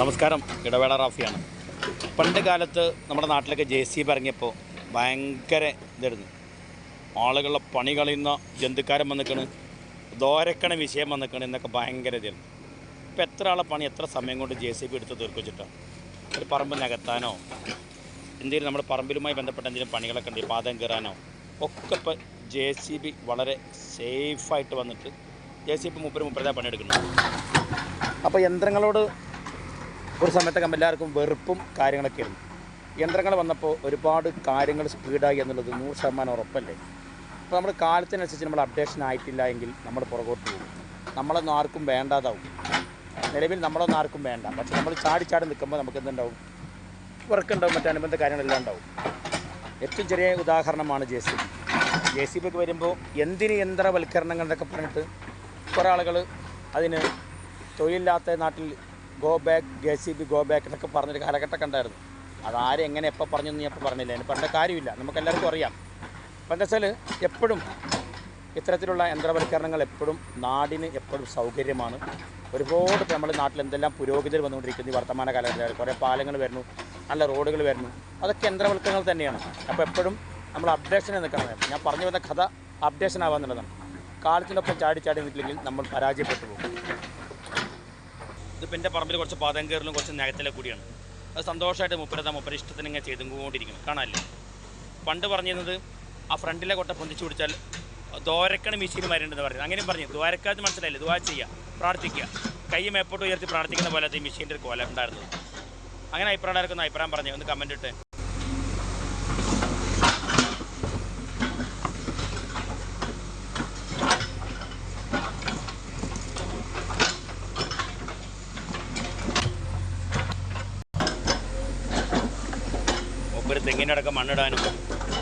നമസ്കാരം. ഇടവേള റാഫിയാണ്. പണ്ട് കാലത്ത് നമ്മുടെ നാട്ടിലൊക്കെ ജെ സി ബി ഇറങ്ങിയപ്പോൾ ഭയങ്കര ഇതായിരുന്നു. ആളുകളെ പണി കളയുന്ന ജന്തുക്കാരൻ വന്നിക്കണ് ദോരക്കണ വിഷയം വന്നിക്കണ് എന്നൊക്കെ ഭയങ്കര ഇതായിരുന്നു. ഇപ്പം എത്ര ആളെ പണി എത്ര സമയം കൊണ്ട് ജെ സി ബി എടുത്ത് തീർക്കുവച്ചിട്ടാണ് ഒരു പറമ്പ് നികത്താനോ എന്തെങ്കിലും നമ്മുടെ പറമ്പിലുമായി ബന്ധപ്പെട്ട എന്തെങ്കിലും പണികളൊക്കെ ഉണ്ടെങ്കിൽ പാതം കയറാനോ ഒക്കെ ഇപ്പോൾ ജെ സി ബി വളരെ സേഫായിട്ട് വന്നിട്ട് ജെ സി ബി മുപ്പത് മുപ്പരതാ പണിയെടുക്കുന്നു അപ്പോൾ യന്ത്രങ്ങളോട് ഒരു സമയത്തൊക്കെ എല്ലാവർക്കും വെറുപ്പും കാര്യങ്ങളൊക്കെ ആയിരുന്നു യന്ത്രങ്ങൾ വന്നപ്പോൾ ഒരുപാട് കാര്യങ്ങൾ സ്പീഡായി എന്നുള്ളത് നൂറ് ശതമാനം ഉറപ്പല്ലേ? അപ്പോൾ നമ്മൾ കാലത്തിനനുസരിച്ച് നമ്മൾ അപ്ഡേഷൻ ആയിട്ടില്ല എങ്കിൽ നമ്മൾ പുറകോട്ട് പോകും. നമ്മളൊന്നും ആർക്കും വേണ്ടാതാവും. നിലവിൽ നമ്മളൊന്നും ആർക്കും വേണ്ട. പക്ഷെ നമ്മൾ ചാടി ചാടി നിൽക്കുമ്പോൾ നമുക്ക് എന്തുണ്ടാവും? വർക്കുണ്ടാവും മറ്റനുബന്ധ കാര്യങ്ങളെല്ലാം ഉണ്ടാവും. ഏറ്റവും ചെറിയ ഉദാഹരണമാണ് J C B. J C B ഒക്കെ വരുമ്പോൾ എന്തിന് യന്ത്രവൽക്കരണങ്ങൾ എന്നൊക്കെ പറഞ്ഞിട്ട് കുറേ ആളുകൾ അതിന് തൊഴിലില്ലാത്ത നാട്ടിൽ go back J C B go back എന്നൊക്കെ പറഞ്ഞൊരു കാലഘട്ടമൊക്കെ ഉണ്ടായിരുന്നു. അതാരും എങ്ങനെ എപ്പോൾ പറഞ്ഞു നീ ഞാൻ ഇപ്പോൾ പറഞ്ഞില്ല. അതിന് പറഞ്ഞ കാര്യമില്ല. നമുക്ക് എല്ലാവർക്കും അറിയാം. അപ്പം എന്താ വെച്ചാൽ എപ്പോഴും ഇത്തരത്തിലുള്ള യന്ത്രവൽക്കരണങ്ങൾ എപ്പോഴും നാടിന് എപ്പോഴും സൗകര്യമാണ്. ഒരുപാട് നമ്മുടെ നാട്ടിൽ എന്തെല്ലാം പുരോഗതി വന്നുകൊണ്ടിരിക്കുന്നു ഈ വർത്തമാന കാലഘട്ടത്തിൽ കുറേ പാലങ്ങൾ വരുന്നു നല്ല റോഡുകൾ വരുന്നു. അതൊക്കെ യന്ത്രവൽക്കരണങ്ങൾ തന്നെയാണ്. അപ്പോൾ എപ്പോഴും നമ്മൾ അപ്ഡേഷനെ നിൽക്കണം. ഞാൻ പറഞ്ഞു വന്ന കഥ അപ്ഡേഷൻ ആവാന്നുള്ളതാണ്. കാലത്തിനൊപ്പം ചാടി ചാടി നിൽക്കില്ലെങ്കിൽ നമ്മൾ പരാജയപ്പെട്ടു പോകും. ഇതിപ്പോൾ എന്റെ പറമ്പിൽ കുറച്ച് പാതം കയറലും കുറച്ച് നഗത്തിലെ കൂടിയാണ്. അത് സന്തോഷമായിട്ട് മുപ്പരത്ത മുപ്പര ഇഷ്ടത്തിന് ഇങ്ങനെ ചെയ്തുകൊണ്ടിരിക്കണം കാണാമല്ലേ പണ്ട് പറഞ്ഞിരുന്നത് ആ ഫ്രണ്ടിലെ കൊട്ട പൊന്തിച്ചു പിടിച്ചാൽ ദ്വാരക്കണ മെഷീൻ വരേണ്ടതെന്ന് പറയുന്നത് അങ്ങനെയും പറഞ്ഞു. ദ്വാരക്കാത്ത് മനസ്സിലായില്ലേ? ദ്വാ ചെയ്യുക പ്രാർത്ഥിക്കുക. കൈ മേപ്പോട്ട് ഉയർത്തി പ്രാർത്ഥിക്കുന്ന പോലെ ഈ മെഷീന്റെ ഒരു കോല ഉണ്ടായിരുന്നത്. അങ്ങനെ അഭിപ്രായം അഭിപ്രായം പറഞ്ഞു ഒന്ന് കമന്റ് ഇട്ട്. ഒരു തെങ്ങിനടക്കം മണ്ണിടാനും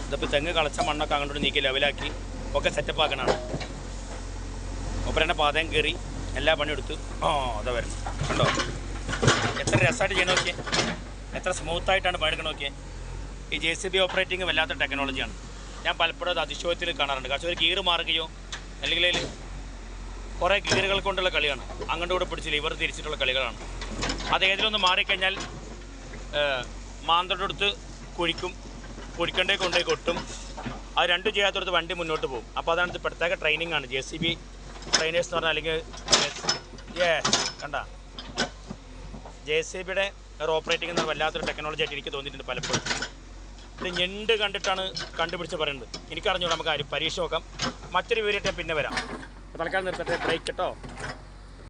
ഇതിപ്പോൾ തെങ്ങ് കളച്ച മണ്ണൊക്കെ അങ്ങോട്ട് നീക്കി ലെവലാക്കി ഒക്കെ സെറ്റപ്പ് ആക്കണാണ് ഒപ്പരന്റെ പാതയും കയറി എല്ലാ പണി എടുത്തു. ഓ അതാ വരുന്നു കണ്ടോ? എത്ര രസമായിട്ട് ചെയ്യണം നോക്കിയേ. എത്ര സ്മൂത്തായിട്ടാണ് പണിയെടുക്കണം നോക്കിയേ. ഈ ജെ സി ബി ഓപ്പറേറ്റിംഗ് വല്ലാത്ത ടെക്നോളജിയാണ് ഞാൻ പലപ്പോഴും അത് അതിശോയത്തിൽ കാണാറുണ്ട്. കാരണം ഒരു ഗീറ് മാറുകയോ അല്ലെങ്കിൽ കുറേ ഗീറുകൾ കൊണ്ടുള്ള കളിയാണ്. അങ്ങോട്ട് കൂടെ പിടിച്ച് ലിവർ തിരിച്ചിട്ടുള്ള കളികളാണ്. അത് ഏതിലൊന്ന് മാറിക്കഴിഞ്ഞാൽ മാന്തോടടുത്ത് കുഴിക്കും കുഴിക്കണ്ടേ കൊണ്ടേ കൊട്ടും. അത് രണ്ടും ചെയ്യാത്തടത്ത് വണ്ടി മുന്നോട്ട് പോകും. അപ്പോൾ അതാണ് ഇത് പ്രത്യേക ട്രെയിനിങ് ആണ്. ജെ സി ബി ട്രെയിനേഴ്സ് എന്ന് പറഞ്ഞാൽ അല്ലെങ്കിൽ യെസ് കണ്ട? ജെ സി ബിയുടെ ഓപ്പറേറ്റിംഗ് എന്ന വല്ലാത്തൊരു ടെക്നോളജി ആയിട്ട് എനിക്ക് തോന്നിയിട്ടുണ്ട് പലപ്പോഴും. ഇത് ഞെണ്ട് കണ്ടിട്ടാണ് കണ്ടുപിടിച്ച് പറയുന്നത്. എനിക്കറിഞ്ഞോളൂ നമുക്ക് ആരും പരീക്ഷ നോക്കാം. മറ്റൊരു വീഡിയോ പിന്നെ വരാം. തൽക്കാലം നിർത്തട്ടെ ബ്രേക്ക് കേട്ടോ.